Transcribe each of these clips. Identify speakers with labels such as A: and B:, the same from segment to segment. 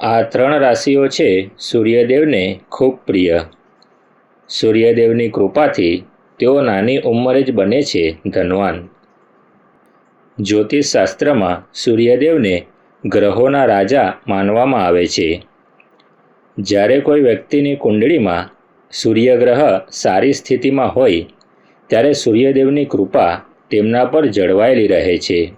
A: આ ત્રણ રાશિઓ છે સૂર્યદેવને ખૂબ પ્રિય. સૂર્યદેવની કૃપાથી તેઓ નાની ઉંમરે જ બને છે ધનવાન. જ્યોતિષશાસ્ત્રમાં સૂર્યદેવને ગ્રહોના રાજા માનવામાં આવે છે. જ્યારે કોઈ વ્યક્તિની કુંડળીમાં સૂર્યગ્રહ સારી સ્થિતિમાં હોય, ત્યારે સૂર્યદેવની કૃપા તેમના પર જળવાયેલી રહે છે.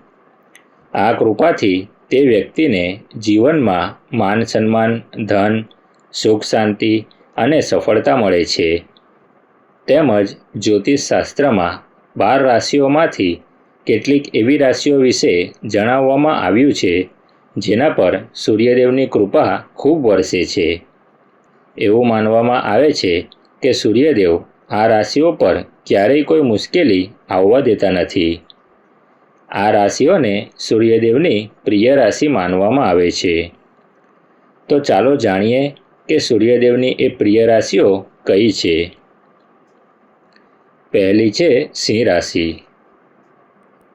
A: આ કૃપાથી તે વ્યક્તિને જીવનમાં માન સન્માન, ધન, સુખ શાંતિ અને સફળતા મળે છે. તેમજ જ્યોતિષશાસ્ત્રમાં બાર રાશિઓમાંથી કેટલીક એવી રાશિઓ વિશે જણાવવામાં આવ્યું છે, જેના પર સૂર્યદેવની કૃપા ખૂબ વરસે છે. એવું માનવામાં આવે છે કે સૂર્યદેવ આ રાશિઓ પર ક્યારેય કોઈ મુશ્કેલી આવવા દેતા નથી. આ રાશિઓને સૂર્યદેવની પ્રિય રાશિ માનવામાં આવે છે. તો ચાલો જાણીએ કે સૂર્યદેવની એ પ્રિય રાશિઓ કઈ છે. પહેલી છે સિંહ રાશિ.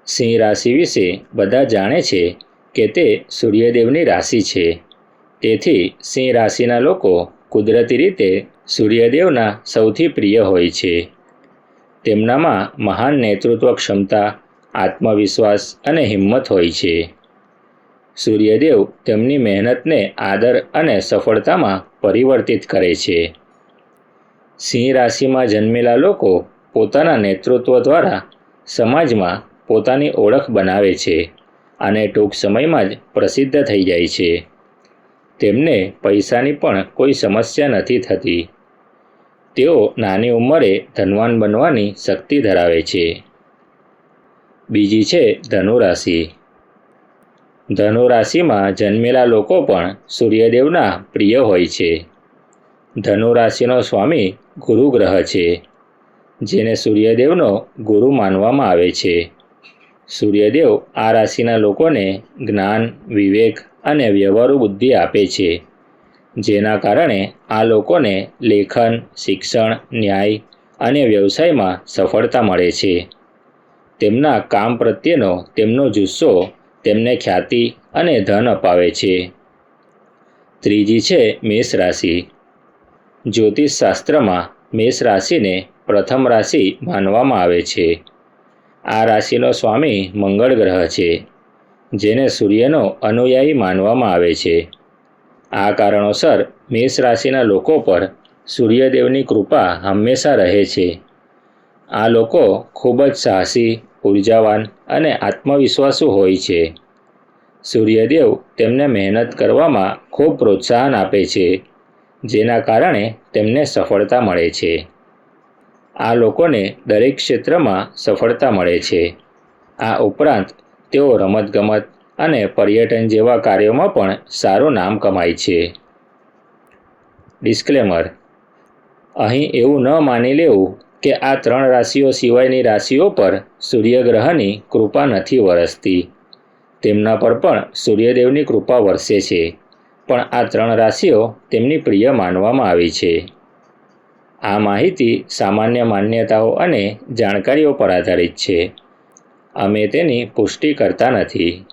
A: સિંહ રાશિ વિશે બધા જાણે છે કે તે સૂર્યદેવની રાશિ છે. તેથી સિંહ રાશિના લોકો કુદરતી રીતે સૂર્યદેવના સૌથી પ્રિય હોય છે. તેમનામાં મહાન નેતૃત્વ ક્ષમતા આત્મવિશ્વાસ અને હિંમત હોય છે. સૂર્યદેવ તેમની મહેનતને આદર અને સફળતામાં પરિવર્તિત કરે છે. સિંહ રાશિમાં જન્મેલા લોકો પોતાના નેતૃત્વ દ્વારા સમાજમાં પોતાની ઓળખ બનાવે છે અને ટૂંક સમયમાં જ પ્રસિદ્ધ થઈ જાય છે. તેમને પૈસાની પણ કોઈ સમસ્યા નથી થતી. તેઓ નાની ઉંમરે ધનવાન બનવાની શક્તિ ધરાવે છે. બીજી છે ધનુ રાશિ ધનુ રાશિમાં જન્મેલા લોકો પણ સૂર્યદેવના પ્રિય હોય છે. ધનુ રાશિનો સ્વામી ગુરુ ગ્રહ છે, જેને સૂર્યદેવનો ગુરુ માનવામાં આવે છે. સૂર્યદેવ આ રાશિના લોકોને જ્ઞાન, વિવેક અને વ્યવહારુ બુદ્ધિ આપે છે, જેના કારણે આ લોકોને લેખન, શિક્ષણ, ન્યાય અને વ્યવસાયમાં સફળતા મળે છે. તેમના કામ પ્રત્યેનો તેમનો જુસ્સો, તેમને ખ્યાતિ અને ધન અપાવે છે. ત્રીજી છે મેષ રાશિ. જ્યોતિષશાસ્ત્રમાં મેષ રાશિને પ્રથમ રાશિ માનવામાં આવે છે. આ રાશિનો સ્વામી મંગળ ગ્રહ છે, જેને સૂર્યનો અનુયાયી માનવામાં આવે છે. આ કારણોસર મેષ રાશિના લોકો પર સૂર્યદેવની કૃપા હંમેશા રહે છે. આ લોકો ખૂબ જ સાહસી, ઉર્જાવાન અને આત્મવિશ્વાસુ હોય છે. સૂર્યદેવ તેમને મહેનત કરવામાં ખૂબ પ્રોત્સાહન આપે છે, જેના કારણે તેમને સફળતા મળે છે. આ લોકોને દરેક ક્ષેત્રમાં સફળતા મળે છે. આ ઉપરાંત તેઓ રમતગમત અને પર્યટન જેવા કાર્યોમાં પણ સારું નામ કમાય છે. ડિસ્ક્લેમર, અહીં એવું ન માની લેવું કે આ ત્રણ રાશિઓ સિવાયની રાશિઓ પર સૂર્યગ્રહની કૃપા નથી વરસતી. તેમના પર પણ સૂર્યદેવની કૃપા વરસે છે, પણ આ ત્રણ રાશિઓ તેમની પ્રિય માનવામાં આવી છે. આ માહિતી સામાન્ય માન્યતાઓ અને જાણકારીઓ પર આધારિત છે. અમે તેની પુષ્ટિ કરતા નથી.